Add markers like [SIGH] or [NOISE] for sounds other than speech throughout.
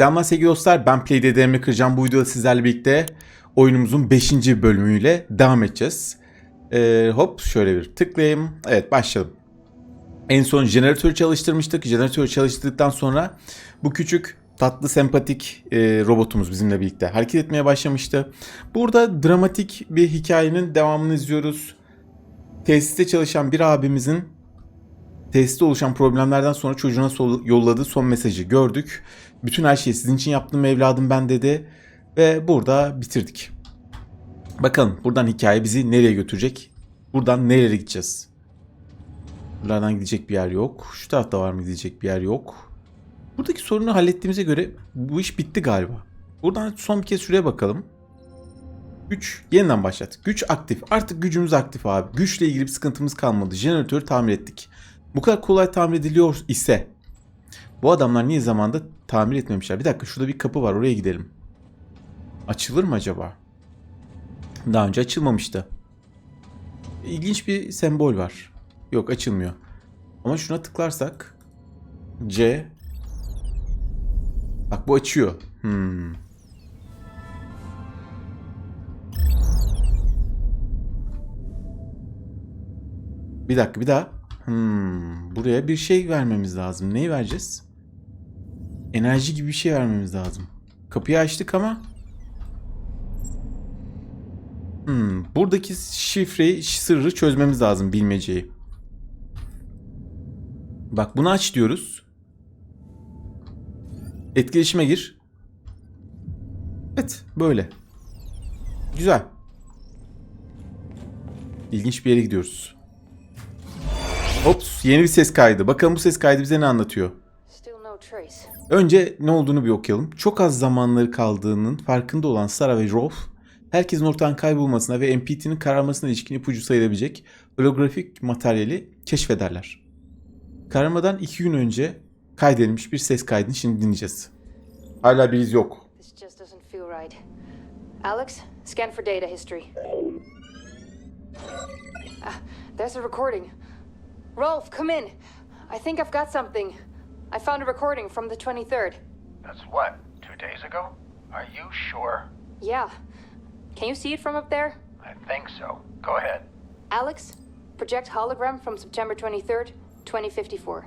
Selamlar sevgili dostlar. Ben PlayDDM'i kıracağım. Bu videoda sizlerle birlikte oyunumuzun 5. bölümüyle devam edeceğiz. Ee, hop şöyle bir tıklayayım. Evet başlayalım. En son jeneratörü çalıştırmıştık. Jeneratörü çalıştırdıktan sonra bu küçük tatlı sempatik e, robotumuz bizimle birlikte hareket etmeye başlamıştı. Burada dramatik bir hikayenin devamını izliyoruz. Tesiste çalışan bir abimizin tesiste oluşan problemlerden sonra çocuğuna yolladığı son mesajı gördük. Bütün her şeyi sizin için yaptım evladım ben dedi. Ve burada bitirdik. Bakalım buradan hikaye bizi nereye götürecek? Buradan nereye gideceğiz? Buralardan gidecek bir yer yok. Şu tarafta var mı gidecek bir yer yok. Buradaki sorunu hallettiğimize göre bu iş bitti galiba. Buradan son bir kez şuraya bakalım. Güç yeniden başlat. Güç aktif. Artık gücümüz aktif abi. Güçle ilgili bir sıkıntımız kalmadı. Jeneratörü tamir ettik. Bu kadar kolay tamir ediliyor ise bu adamlar niye zamanda tamir etmemişler? Bir dakika şurada bir kapı var oraya gidelim. Açılır mı acaba? Daha önce açılmamıştı. İlginç bir sembol var. Yok açılmıyor. Ama şuna tıklarsak C Bak bu açıyor. Hmm. Bir dakika bir daha. Hmm. Buraya bir şey vermemiz lazım. Neyi vereceğiz? Enerji gibi bir şey vermemiz lazım. Kapıyı açtık ama Hmm, buradaki şifreyi, sırrı çözmemiz lazım bilmeceyi. Bak bunu aç diyoruz. Etkileşime gir. Evet, böyle. Güzel. İlginç bir yere gidiyoruz. Ops, yeni bir ses kaydı. Bakalım bu ses kaydı bize ne anlatıyor? Önce ne olduğunu bir okuyalım. Çok az zamanları kaldığının farkında olan Sarah ve Rolf, herkesin ortadan kaybolmasına ve MPT'nin kararmasına ilişkin ipucu sayılabilecek holografik materyali keşfederler. Kararmadan iki gün önce kaydedilmiş bir ses kaydını şimdi dinleyeceğiz. Hala bir iz yok. Right. Alex, scan for data history. Ah, there's a recording. Rolf, come in. I think I've got something. I found a recording from the 23rd. That's what, two days ago? Are you sure? Yeah. Can you see it from up there? I think so. Go ahead. Alex, project hologram from September 23rd, 2054.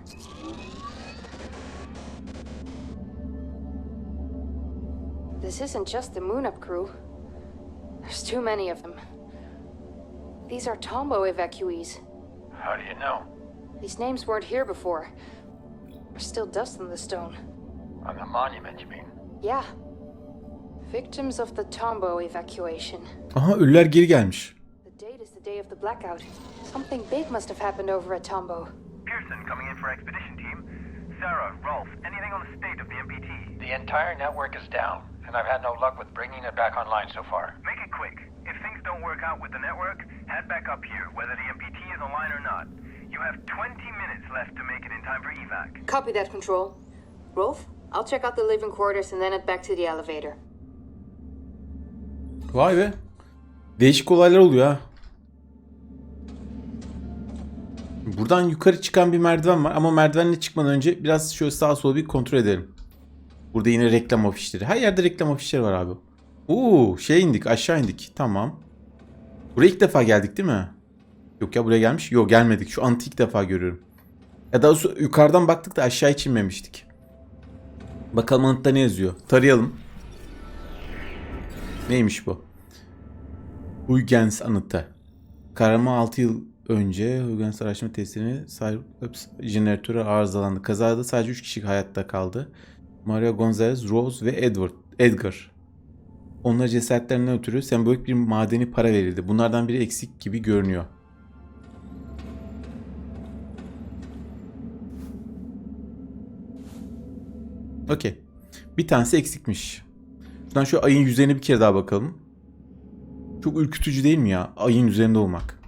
This isn't just the Moon Up crew. There's too many of them. These are Tombo evacuees. How do you know? These names weren't here before. There's still dust on the stone. On the monument, you mean? Yeah. Victims of the Tombo evacuation. Aha ölüler geri gelmiş. The date is the day of the blackout. Something big must have happened over at Tombo. Pearson coming in for expedition team. Sarah, Rolf, anything on the state of the MPT? The entire network is down, and I've had no luck with bringing it back online so far. Make it quick. If things don't work out with the network, head back up here, whether the MPT is online or not. You have 20 minutes left to make it in time for evac. Copy that, Control. Rolf, I'll check out the living quarters and then head back to the elevator. Vay be. Değişik olaylar oluyor ha. Buradan yukarı çıkan bir merdiven var ama merdivenle çıkmadan önce biraz şöyle sağa sola bir kontrol edelim. Burada yine reklam afişleri. Her yerde reklam afişleri var abi. Oo, şey indik, aşağı indik. Tamam. Buraya ilk defa geldik değil mi? Yok ya buraya gelmiş. Yok gelmedik. Şu anıtı ilk defa görüyorum. Ya daha doğrusu yukarıdan baktık da aşağı hiç inmemiştik. Bakalım anıtta ne yazıyor. Tarayalım. Neymiş bu? Huygens anıtı. Kararma 6 yıl önce Huygens araştırma testini Cyclops jeneratörü arızalandı. Kazada sadece 3 kişi hayatta kaldı. Maria Gonzalez, Rose ve Edward, Edgar. Onlara cesaretlerinden ötürü sembolik bir madeni para verildi. Bunlardan biri eksik gibi görünüyor. Okey. Bir tanesi eksikmiş. Şuradan şu ayın yüzeyine bir kere daha bakalım. Çok ürkütücü değil mi ya? Ayın üzerinde olmak.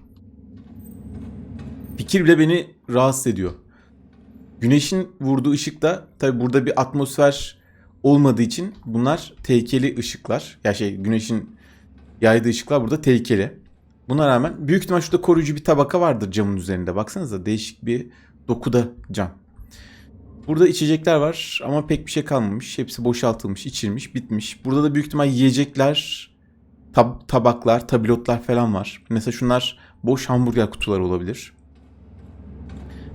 Fikir bile beni rahatsız ediyor. Güneşin vurduğu ışık da tabi burada bir atmosfer olmadığı için bunlar tehlikeli ışıklar. Ya şey güneşin yaydığı ışıklar burada tehlikeli. Buna rağmen büyük ihtimal şurada koruyucu bir tabaka vardır camın üzerinde. Baksanıza değişik bir dokuda cam. Burada içecekler var ama pek bir şey kalmamış. Hepsi boşaltılmış, içilmiş, bitmiş. Burada da büyük ihtimal yiyecekler, tab- tabaklar, tabelotlar falan var. Mesela şunlar boş hamburger kutuları olabilir.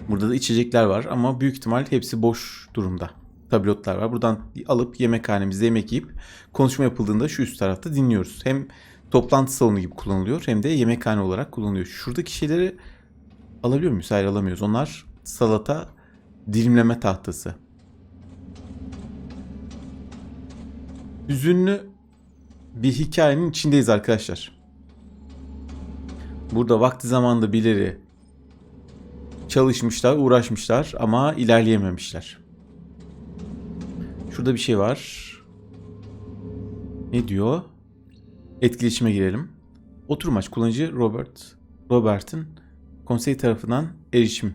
Burada da içecekler var ama büyük ihtimal hepsi boş durumda. Tabelotlar var. Buradan alıp yemekhanemizde yemek yiyip konuşma yapıldığında şu üst tarafta dinliyoruz. Hem toplantı salonu gibi kullanılıyor hem de yemekhane olarak kullanılıyor. Şuradaki şeyleri alabiliyor muyuz? Hayır alamıyoruz. Onlar salata dilimleme tahtası. Hüzünlü bir hikayenin içindeyiz arkadaşlar. Burada vakti zamanında birileri çalışmışlar, uğraşmışlar ama ilerleyememişler. Şurada bir şey var. Ne diyor? Etkileşime girelim. Oturmaç kullanıcı Robert Robert'ın konsey tarafından erişim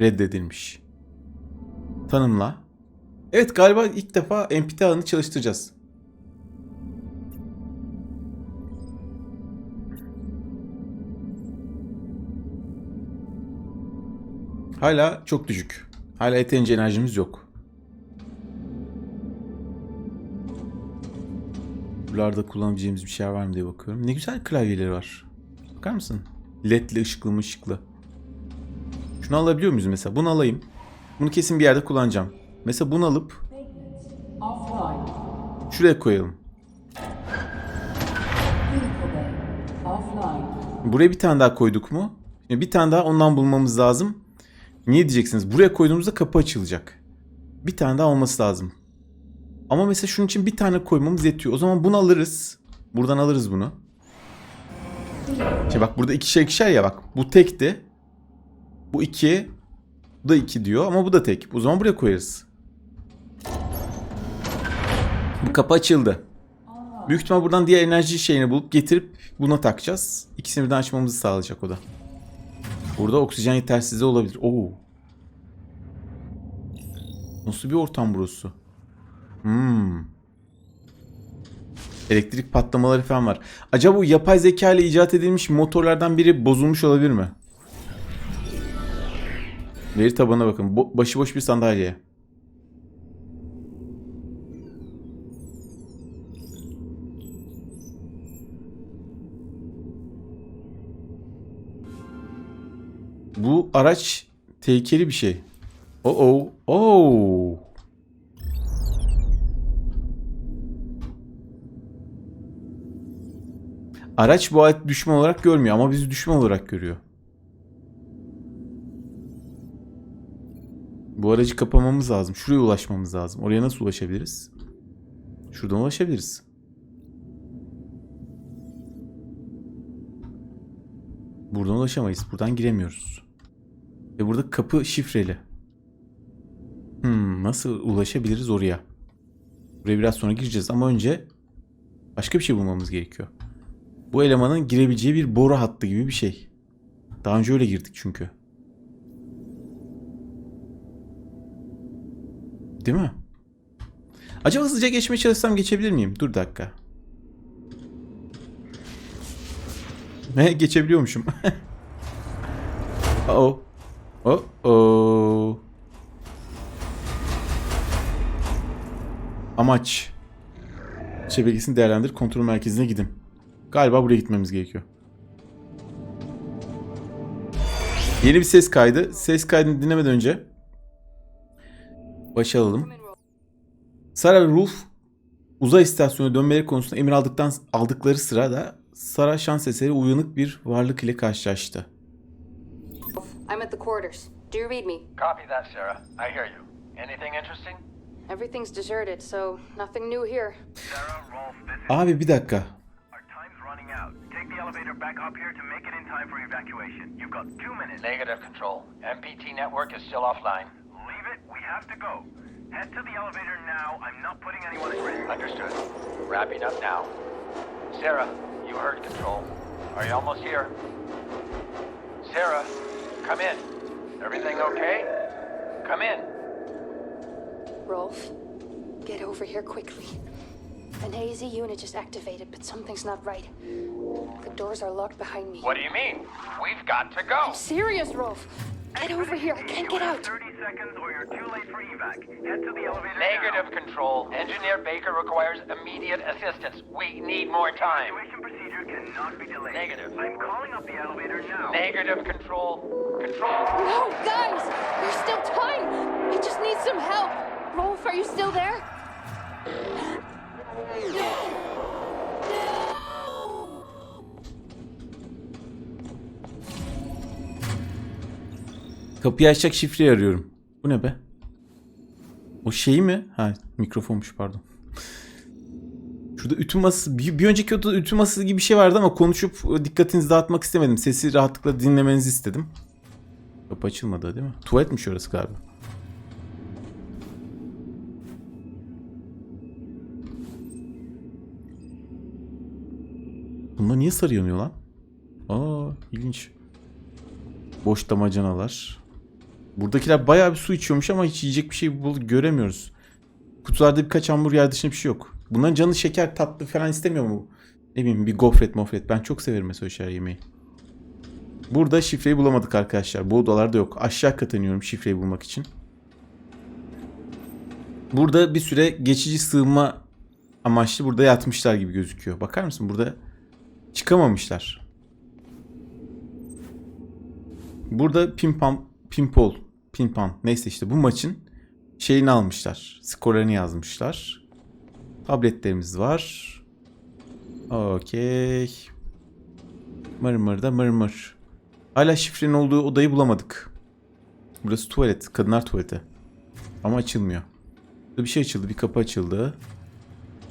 reddedilmiş. Tanımla. Evet galiba ilk defa NPT ağını çalıştıracağız. Hala çok düşük. Hala yeterince enerjimiz yok. Buralarda kullanabileceğimiz bir şey var mı diye bakıyorum. Ne güzel klavyeleri var. Bakar mısın? LED'li ışıklı mı ışıklı. Şunu alabiliyor muyuz mesela? Bunu alayım. Bunu kesin bir yerde kullanacağım. Mesela bunu alıp şuraya koyalım. Buraya bir tane daha koyduk mu? Bir tane daha ondan bulmamız lazım. Niye diyeceksiniz? Buraya koyduğumuzda kapı açılacak. Bir tane daha olması lazım. Ama mesela şunun için bir tane koymamız yetiyor. O zaman bunu alırız. Buradan alırız bunu. Şey bak burada ikişer ikişer ya bak. Bu tekti. Bu iki. Bu da iki diyor ama bu da tek. O zaman buraya koyarız. Bu kapı açıldı. Büyük ihtimal buradan diğer enerji şeyini bulup getirip buna takacağız. İkisini birden açmamızı sağlayacak o da. Burada oksijen yetersizliği olabilir. Oo. Nasıl bir ortam burası? Hmm. Elektrik patlamaları falan var. Acaba bu yapay zeka ile icat edilmiş motorlardan biri bozulmuş olabilir mi? Veri tabanına bakın. Bo- başıboş bir sandalye. Bu araç tehlikeli bir şey. Oh oh. Oh. Araç bu alet düşman olarak görmüyor ama bizi düşman olarak görüyor. Bu aracı kapamamız lazım. Şuraya ulaşmamız lazım. Oraya nasıl ulaşabiliriz? Şuradan ulaşabiliriz. Buradan ulaşamayız. Buradan giremiyoruz. Ve burada kapı şifreli. Hmm, nasıl ulaşabiliriz oraya? Buraya biraz sonra gireceğiz ama önce başka bir şey bulmamız gerekiyor. Bu elemanın girebileceği bir boru hattı gibi bir şey. Daha önce öyle girdik çünkü. Değil mi? Acaba hızlıca geçmeye çalışsam geçebilir miyim? Dur dakika. Ne [LAUGHS] geçebiliyormuşum. oh. Oh oh. Amaç. Şebekesini değerlendir. Kontrol merkezine gidin. Galiba buraya gitmemiz gerekiyor. Yeni bir ses kaydı. Ses kaydını dinlemeden önce başa alalım. Sarah ve Rolf uzay istasyonu dönmeleri konusunda emir aldıktan aldıkları sırada Sarah şans eseri uyanık bir varlık ile karşılaştı. I'm at the quarters. Do you read me? Copy that, Sarah. I hear you. Anything interesting? Everything's deserted, so nothing new here. Sarah, Rolf, this is. Abi bir dakika. Our time's running out. Take the elevator back up here to make it in time for evacuation. You've got two minutes. Negative control. MPT network is still offline. Leave it. We have to go. Head to the elevator now. I'm not putting anyone at risk. Understood. Wrapping up now. Sarah, you heard control. Are you almost here? Sarah, come in. Everything okay? Come in. Rolf, get over here quickly. An AZ unit just activated, but something's not right. The doors are locked behind me. What do you mean? We've got to go. I'm Serious, Rolf. Get over here. I can't get out. 30 seconds or you're too late for evac. Head to the elevator Negative now. control. Engineer Baker requires immediate assistance. We need more time. Evacuation procedure cannot be delayed. Negative. I'm calling up the elevator now. Negative control. Control. No, guys! There's still time! I just need some help! Rolf, are you still there? Kapıyı açacak şifreyi arıyorum. Bu ne be? O şey mi? Ha mikrofonmuş pardon. Şurada ütü masası, bir, bir önceki odada ütü masası gibi bir şey vardı ama konuşup e, dikkatinizi dağıtmak istemedim. Sesi rahatlıkla dinlemenizi istedim. Kapı açılmadı değil mi? Tuvaletmiş orası galiba. Bunlar niye sarı yanıyor lan? Aa ilginç. Boş damacanalar. Buradakiler bayağı bir su içiyormuş ama hiç yiyecek bir şey bul göremiyoruz. Kutularda birkaç hamburger dışında bir şey yok. Bunların canı şeker tatlı falan istemiyor mu? Ne bileyim bir gofret mofret. Ben çok severim mesela o şeyler yemeği. Burada şifreyi bulamadık arkadaşlar. Bu odalarda yok. Aşağı kata iniyorum şifreyi bulmak için. Burada bir süre geçici sığınma amaçlı burada yatmışlar gibi gözüküyor. Bakar mısın? Burada çıkamamışlar. Burada pimpam, pimpol, pimpan neyse işte bu maçın şeyini almışlar. Skorlarını yazmışlar. Tabletlerimiz var. Okey. Mırmır da mırmır. Hala şifrenin olduğu odayı bulamadık. Burası tuvalet. Kadınlar tuvaleti. Ama açılmıyor. Burada bir şey açıldı. Bir kapı açıldı.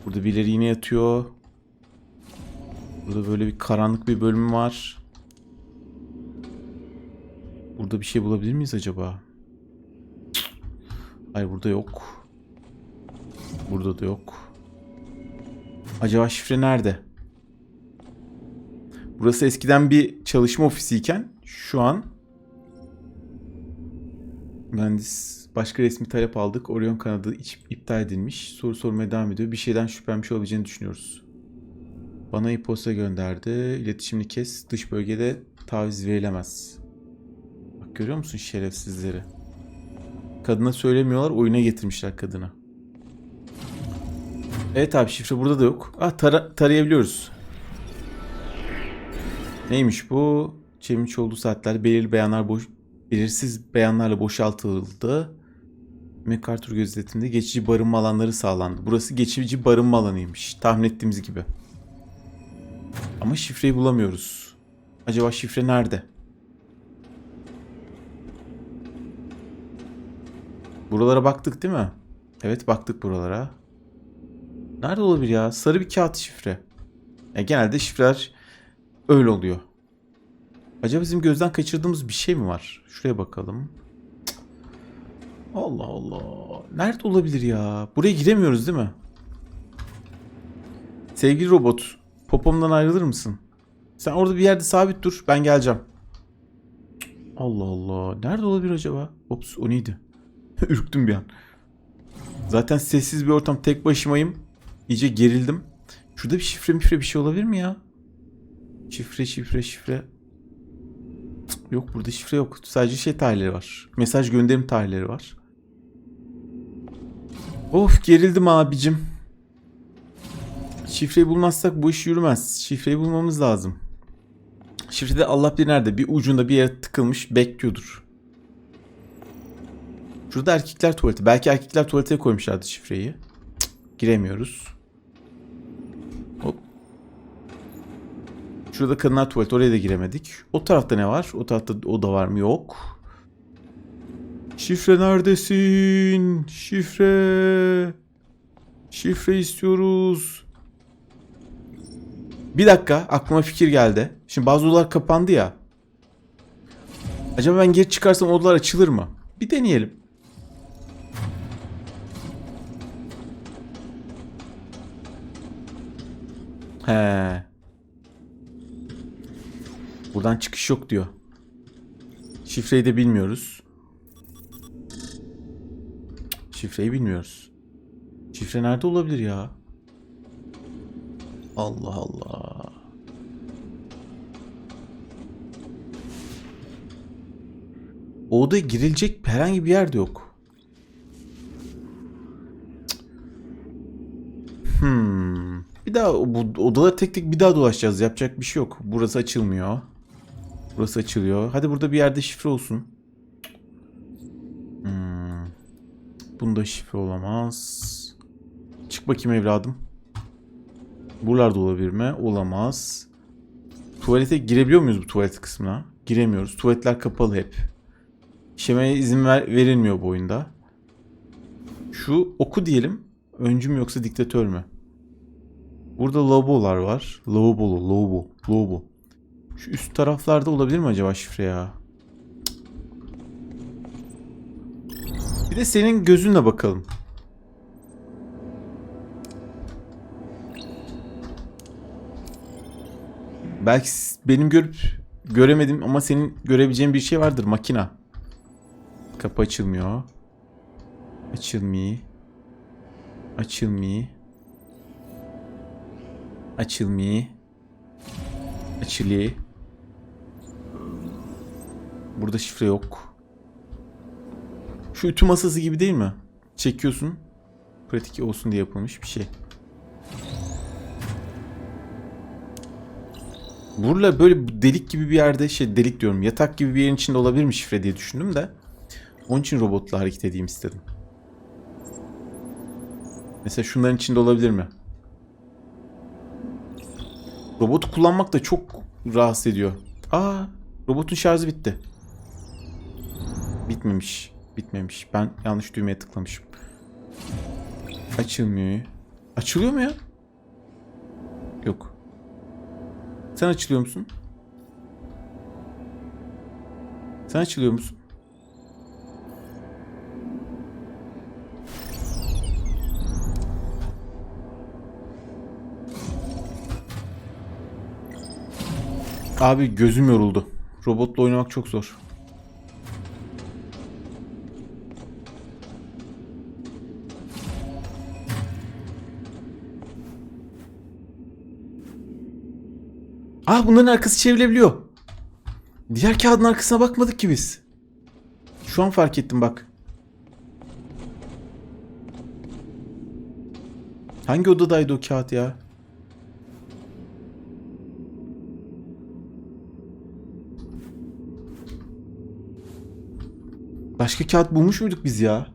Burada birileri yine yatıyor. Burada böyle bir karanlık bir bölüm var. Burada bir şey bulabilir miyiz acaba? Hayır burada yok. Burada da yok. Acaba şifre nerede? Burası eskiden bir çalışma ofisiyken şu an mühendis başka resmi talep aldık. Orion kanadı iptal edilmiş. Soru sormaya devam ediyor. Bir şeyden şüphelenmiş olabileceğini düşünüyoruz. Bana e-posta gönderdi. İletişimini kes. Dış bölgede taviz verilemez. Bak görüyor musun şerefsizleri? Kadına söylemiyorlar, oyuna getirmişler kadına. Evet abi şifre burada da yok. Ah tara- tarayabiliyoruz. Neymiş bu? Çevirmiş olduğu saatler belirli beyanlar boş belirsiz beyanlarla boşaltıldı. MacArthur gözetiminde geçici barınma alanları sağlandı. Burası geçici barınma alanıymış. Tahmin ettiğimiz gibi. Ama şifreyi bulamıyoruz. Acaba şifre nerede? Buralara baktık değil mi? Evet baktık buralara. Nerede olabilir ya? Sarı bir kağıt şifre. Ya genelde şifreler öyle oluyor. Acaba bizim gözden kaçırdığımız bir şey mi var? Şuraya bakalım. Allah Allah. Nerede olabilir ya? Buraya giremiyoruz değil mi? Sevgili robot, popomdan ayrılır mısın? Sen orada bir yerde sabit dur, ben geleceğim. Allah Allah. Nerede olabilir acaba? Ops, o neydi? [LAUGHS] Ürktüm bir an. Zaten sessiz bir ortam, tek başımayım. İyice gerildim. Şurada bir şifre mifre bir şey olabilir mi ya? Şifre şifre şifre. Yok burada şifre yok. Sadece şey tarihleri var. Mesaj gönderim tarihleri var. Of gerildim abicim. Şifreyi bulmazsak bu iş yürümez. Şifreyi bulmamız lazım. Şifrede Allah bilir nerede. Bir ucunda bir yere tıkılmış bekliyordur. Şurada erkekler tuvaleti. Belki erkekler tuvaletine koymuşlardı şifreyi. Cık, giremiyoruz. Hop. Şurada kadınlar tuvaleti. Oraya da giremedik. O tarafta ne var? O tarafta oda var mı? Yok. Şifre neredesin? Şifre. Şifre istiyoruz. Bir dakika aklıma fikir geldi. Şimdi bazı odalar kapandı ya. Acaba ben geri çıkarsam odalar açılır mı? Bir deneyelim. He. Buradan çıkış yok diyor. Şifreyi de bilmiyoruz. Şifreyi bilmiyoruz. Şifre nerede olabilir ya? Allah Allah. O odaya girilecek herhangi bir yer de yok. Hmm. Bir daha bu odaları tek tek bir daha dolaşacağız. Yapacak bir şey yok. Burası açılmıyor. Burası açılıyor. Hadi burada bir yerde şifre olsun. Hmm. Bunda şifre olamaz. Çık bakayım evladım. Buralarda olabilir mi? Olamaz. Tuvalete girebiliyor muyuz bu tuvalet kısmına? Giremiyoruz. Tuvaletler kapalı hep. İşemeye izin ver, verilmiyor bu oyunda. Şu oku diyelim. Öncü mü yoksa diktatör mü? Burada lavabolar var. Lavabolu, lavabo, lavabo. Şu üst taraflarda olabilir mi acaba şifre ya? Bir de senin gözünle bakalım. Belki benim görüp göremedim ama senin görebileceğin bir şey vardır makina. Kapı açılmıyor. Açılmıyor. Açılmıyor. Açılmıyor. Açılıyor. Burada şifre yok. Şu ütü masası gibi değil mi? Çekiyorsun. Pratik olsun diye yapılmış bir şey. Burla böyle delik gibi bir yerde şey delik diyorum yatak gibi bir yerin içinde olabilir mi şifre diye düşündüm de. Onun için robotla hareket edeyim istedim. Mesela şunların içinde olabilir mi? Robotu kullanmak da çok rahatsız ediyor. Aa, robotun şarjı bitti. Bitmemiş. Bitmemiş. Ben yanlış düğmeye tıklamışım. Açılmıyor. Açılıyor mu ya? Yok. Sen açılıyor musun? Sen açılıyor musun? Abi gözüm yoruldu. Robotla oynamak çok zor. Aa bunların arkası çevrilebiliyor. Diğer kağıdın arkasına bakmadık ki biz. Şu an fark ettim bak. Hangi odadaydı o kağıt ya? Başka kağıt bulmuş muyduk biz ya?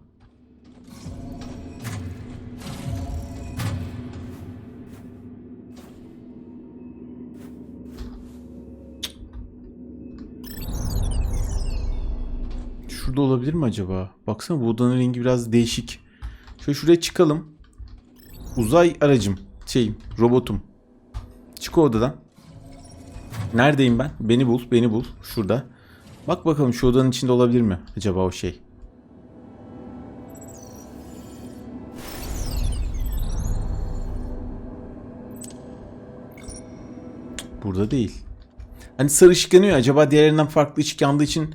Şurada olabilir mi acaba? Baksana bu odanın rengi biraz değişik. Şöyle şuraya çıkalım. Uzay aracım. Şeyim, robotum. Çık odadan. Neredeyim ben? Beni bul, beni bul. Şurada. Bak bakalım şu odanın içinde olabilir mi acaba o şey? Burada değil. Hani sarı ışık. Acaba diğerlerinden farklı ışık yandığı için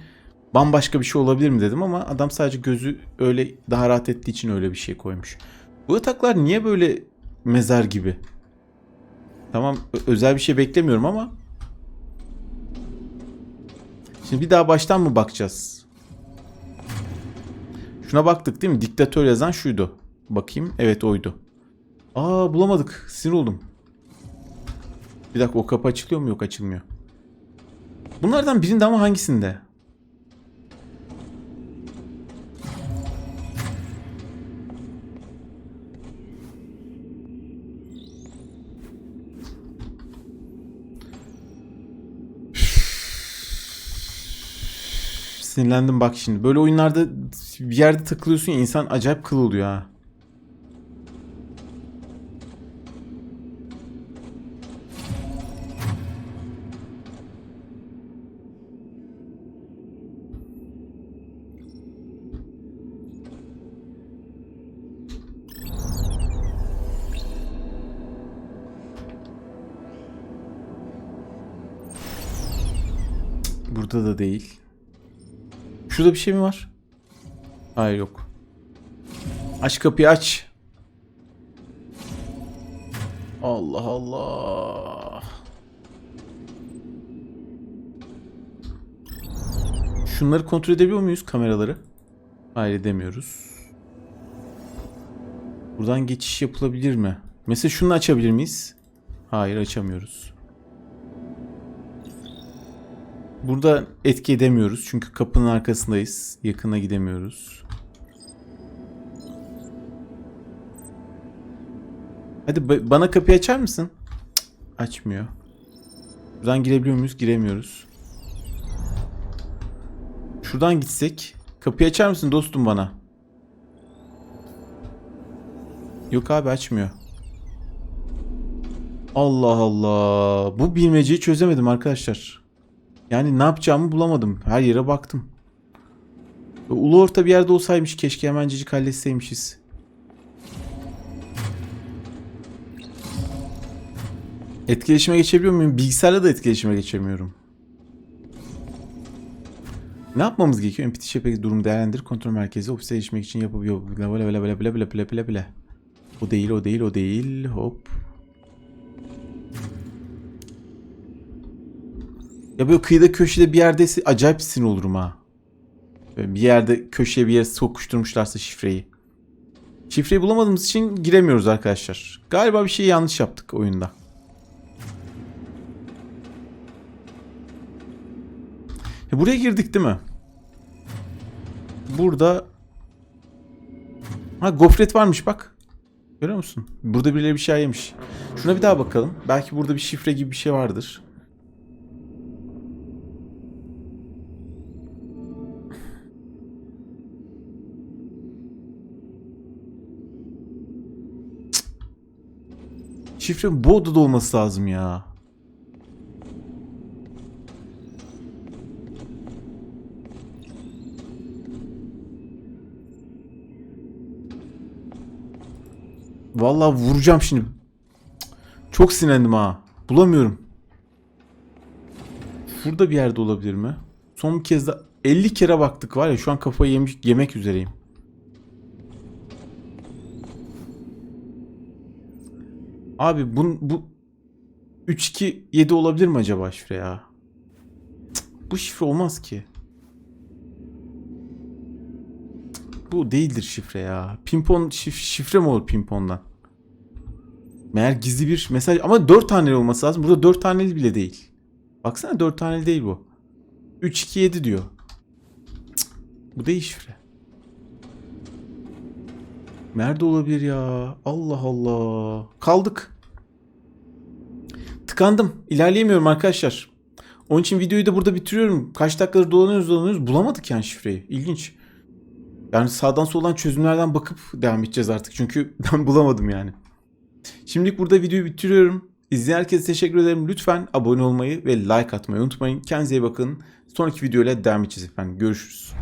bambaşka bir şey olabilir mi dedim ama adam sadece gözü öyle daha rahat ettiği için öyle bir şey koymuş. Bu yataklar niye böyle mezar gibi? Tamam özel bir şey beklemiyorum ama Şimdi bir daha baştan mı bakacağız? Şuna baktık değil mi? Diktatör yazan şuydu. Bakayım. Evet oydu. Aa bulamadık. Sinir oldum. Bir dakika o kapı açılıyor mu? Yok açılmıyor. Bunlardan birinde ama hangisinde? Sinirlendim bak şimdi. Böyle oyunlarda bir yerde takılıyorsun ya insan acayip kıl oluyor ha. Burada da değil. Şurada bir şey mi var? Hayır yok. Aç kapıyı aç. Allah Allah. Şunları kontrol edebiliyor muyuz kameraları? Hayır edemiyoruz. Buradan geçiş yapılabilir mi? Mesela şunu açabilir miyiz? Hayır açamıyoruz. Burada etki edemiyoruz çünkü kapının arkasındayız. Yakına gidemiyoruz. Hadi ba- bana kapıyı açar mısın? Cık, açmıyor. Buradan girebiliyor muyuz? Giremiyoruz. Şuradan gitsek. Kapıyı açar mısın dostum bana? Yok abi açmıyor. Allah Allah. Bu bilmeceyi çözemedim arkadaşlar. Yani ne yapacağımı bulamadım. Her yere baktım. Ulu orta bir yerde olsaymış keşke hemencecik halletseymişiz. Etkileşime geçebiliyor muyum? Bilgisayarla da etkileşime geçemiyorum. Ne yapmamız gerekiyor? MPT şebeke durum değerlendir. Kontrol merkezi ofise erişmek için yapabiliyor. Bla bla bla bla bla bla bla bla bla. O değil, o değil, o değil. Hop. Ya böyle kıyıda köşede bir yerdeyse acayip sinir olurum ha. Böyle bir yerde köşeye bir yere sokuşturmuşlarsa şifreyi. Şifreyi bulamadığımız için giremiyoruz arkadaşlar. Galiba bir şey yanlış yaptık oyunda. Ya buraya girdik değil mi? Burada Ha gofret varmış bak. Görüyor musun? Burada birileri bir şey yemiş. Şuna bir daha bakalım. Belki burada bir şifre gibi bir şey vardır. Şifre bu odada olması lazım ya. Vallahi vuracağım şimdi. Çok sinirlendim ha. Bulamıyorum. Şurada bir yerde olabilir mi? Son bir kez de 50 kere baktık var ya şu an kafayı yemiş, yemek üzereyim. Abi bu, bu 3-2-7 olabilir mi acaba şifre ya? Bu şifre olmaz ki. Bu değildir şifre ya. Pimpon şif- şifre mi olur pimpondan? Meğer gizli bir mesaj ama 4 taneli olması lazım. Burada 4 taneli bile değil. Baksana 4 taneli değil bu. 3 2 7 diyor. Cık, bu değil şifre. Nerede olabilir ya? Allah Allah. Kaldık. Tıkandım. İlerleyemiyorum arkadaşlar. Onun için videoyu da burada bitiriyorum. Kaç dakikadır dolanıyoruz dolanıyoruz. Bulamadık yani şifreyi. İlginç. Yani sağdan soldan çözümlerden bakıp devam edeceğiz artık. Çünkü [LAUGHS] ben bulamadım yani. Şimdilik burada videoyu bitiriyorum. İzleyen herkese teşekkür ederim. Lütfen abone olmayı ve like atmayı unutmayın. Kendinize iyi bakın. Sonraki videoyla devam edeceğiz efendim. Görüşürüz.